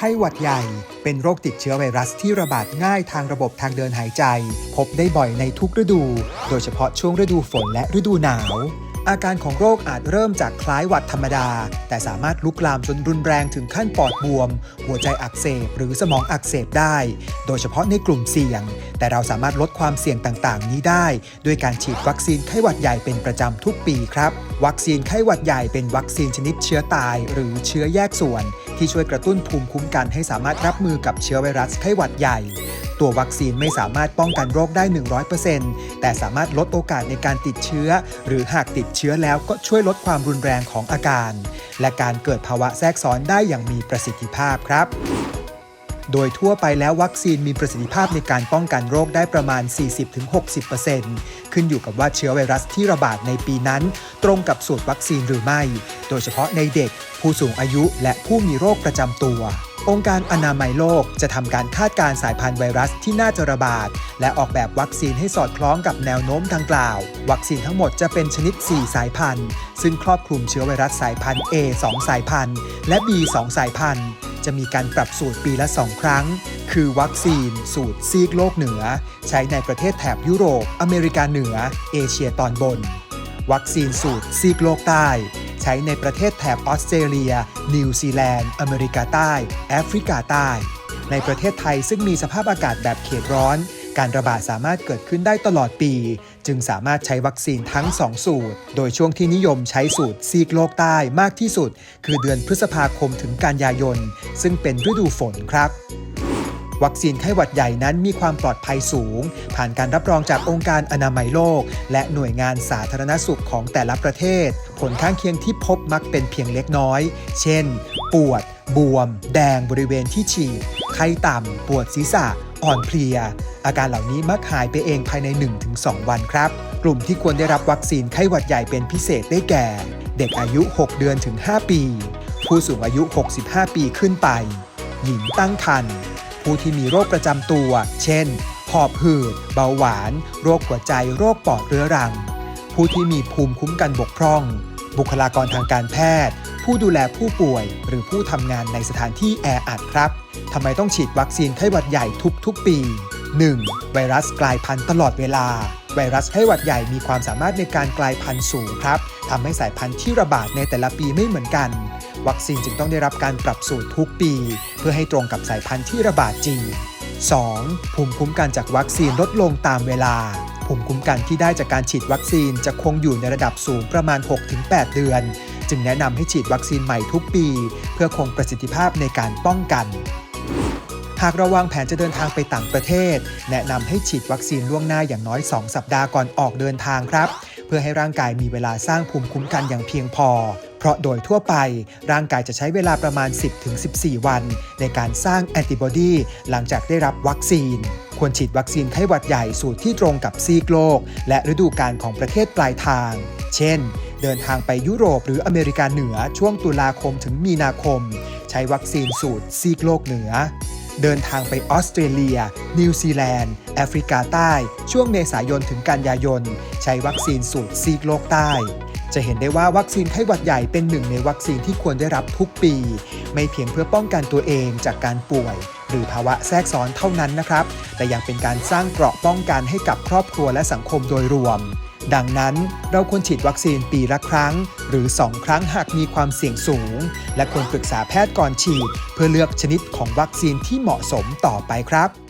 ไข้หวัดใหญ่ เป็นโรคติดเชื้อไวรัสที่ระบาดง่ายทางระบบทางเดินหายใจ พบได้บ่อยในทุกฤดู โดยเฉพาะช่วงฤดูฝนและฤดูหนาว อาการของโรคอาจเริ่มจากคล้ายหวัดธรรมดา แต่สามารถลุกลามจนรุนแรงถึงขั้นปอดบวม หัวใจอักเสบหรือสมองอักเสบได้ โดยเฉพาะในกลุ่มเสี่ยง แต่เราสามารถลดความเสี่ยงต่างๆ นี้ได้ ด้วยการฉีดวัคซีนไข้หวัดใหญ่เป็นประจำทุกปีครับ วัคซีนไข้หวัดใหญ่เป็นวัคซีนชนิดเชื้อตาย หรือเชื้อแยกส่วน ที่ช่วยกระตุ้นภูมิคุ้มกันให้สามารถรับมือกับเชื้อไวรัสไข้หวัดใหญ่ ตัววัคซีนไม่สามารถป้องกันโรคได้ 100%แต่สามารถลดโอกาสในการติดเชื้อ หรือหากติดเชื้อแล้วก็ช่วยลดความรุนแรงของอาการ และการเกิดภาวะแทรกซ้อนได้อย่างมีประสิทธิภาพครับ โดยทั่วไปแล้ววัคซีนมีประสิทธิภาพในการป้องกันโรคได้ประมาณ 40-60%ขึ้นอยู่กับว่าเชื้อไวรัสที่ระบาดในปีนั้น ตรงกับสูตรวัคซีนหรือไม่ โดยเฉพาะในเด็ก ผู้สูงอายุและผู้มีโรคประจำตัว องค์การอนามัยโลกจะทำการคาดการสายพันธุ์ไวรัสที่น่าจะระบาด และออกแบบวัคซีนให้สอดคล้องกับแนวโน้มดังกล่าว วัคซีนทั้งหมดจะเป็นชนิด 4 สายพันธุ์ ซึ่งครอบคลุมเชื้อไวรัสสายพันธุ์ A 2 สายพันธุ์ และ B 2 สายพันธุ์ จะมีการปรับสูตรปีละ 2 ครั้ง คือวัคซีน สูตรซีกโลกเหนือ ใช้ในประเทศแถบยุโรป อเมริกาเหนือ เอเชียตอนบน วัคซีนสูตรซีกโลกใต้ ใช้ในประเทศแถบออสเตรเลีย นิวซีแลนด์ อเมริกาใต้ แอฟริกาใต้ ในประเทศไทยซึ่งมีสภาพอากาศแบบเขตร้อน การระบาดสามารถเกิดขึ้นได้ตลอดปี จึงสามารถใช้วัคซีนทั้ง 2 สูตร โดยช่วงที่นิยมใช้สูตรซีกโลกใต้มากที่สุด คือเดือนพฤษภาคมถึงกันยายน ซึ่งเป็นฤดูฝนครับวัคซีนไข้หวัดใหญ่นั้นมีความปลอดภัยสูง ผ่านการรับรองจากองค์การอนามัยโลก และหน่วยงานสาธารณสุขของแต่ละประเทศ ผลข้างเคียงที่พบมักเป็นเพียงเล็กน้อย เช่น ปวด บวม แดงบริเวณที่ฉีด ไข้ต่ำ ปวดศีรษะ อ่อนเพลีย อาการเหล่านี้มักหายไปเองภายใน 1-2 วันครับ กลุ่มที่ควรได้รับวัคซีนไข้หวัดใหญ่เป็นพิเศษได้แก่ เด็กอายุ 6 เดือนถึง 5 ปี ผู้สูงอายุ 65 ปีขึ้นไป หญิงตั้งครรภ์ผู้ที่มีโรคประจำตัว เช่น หอบหืด เบาหวาน โรคหัวใจ โรคปอดเรื้อรัง ผู้ที่มีภูมิคุ้มกันบกพร่อง บุคลากรทางการแพทย์ ผู้ดูแลผู้ป่วย หรือผู้ทำงานในสถานที่แออัดครับทำไมต้องฉีดวัคซีนไข้หวัดใหญ่ทุกๆปี 1. ไวรัสกลายพันธุ์ตลอดเวลา ไวรัสไข้หวัดใหญ่มีความสามารถในการกลายพันธุ์สูงครับทำให้สายพันธุ์ที่ระบาดในแต่ละปีไม่เหมือนกัน วัคซีนจึงต้องได้รับการปรับสูตรทุกปี เพื่อให้ตรงกับสายพันธุ์ที่ระบาดจริง 2. ภูมิคุ้มกันจากวัคซีนลดลงตามเวลา ภูมิคุ้มกันที่ได้จากการฉีดวัคซีนจะคงอยู่ในระดับสูงประมาณ 6-8 เดือน จึงแนะนำให้ฉีดวัคซีนใหม่ทุกปี เพื่อคงประสิทธิภาพในการป้องกัน หากเราวางแผนจะเดินทางไปต่างประเทศ แนะนำให้ฉีดวัคซีนล่วงหน้าอย่างน้อย 2 สัปดาห์ก่อนออกเดินทางครับ เพื่อให้ร่างกายมีเวลาสร้างภูมิคุ้มกันอย่างเพียงพอ เพราะโดยทั่วไปร่างกายจะใช้เวลาประมาณ 10-14 วัน ในการสร้างแอนติบอดีหลังจากได้รับวัคซีน ควรฉีดวัคซีนไข้หวัดใหญ่สูตรที่ตรงกับซีกโลก และฤดูกาลของประเทศปลายทาง เช่น เดินทางไปยุโรปหรืออเมริกาเหนือช่วงตุลาคมถึงมีนาคม ใช้วัคซีนสูตรซีกโลกเหนือเดินทางไปออสเตรเลีย นิวซีแลนด์ แอฟริกาใต้ ช่วงเมษายนถึงกันยายน ใช้วัคซีนสูตรซีกโลกใต้ จะเห็นได้ว่าวัคซีนไข้หวัดใหญ่เป็นหนึ่งในวัคซีนที่ควรได้รับทุกปี ไม่เพียงเพื่อป้องกันตัวเองจากการป่วย หรือภาวะแทรกซ้อนเท่านั้นนะครับ แต่ยังเป็นการสร้างเกราะป้องกันให้กับครอบครัวและสังคมโดยรวม ดังนั้นเราควรฉีดวัคซีนปีละครั้ง หรือ 2 ครั้งหากมีความเสี่ยงสูง และควรปรึกษาแพทย์ก่อนฉีด เพื่อเลือกชนิดของวัคซีนที่เหมาะสมต่อไปครับ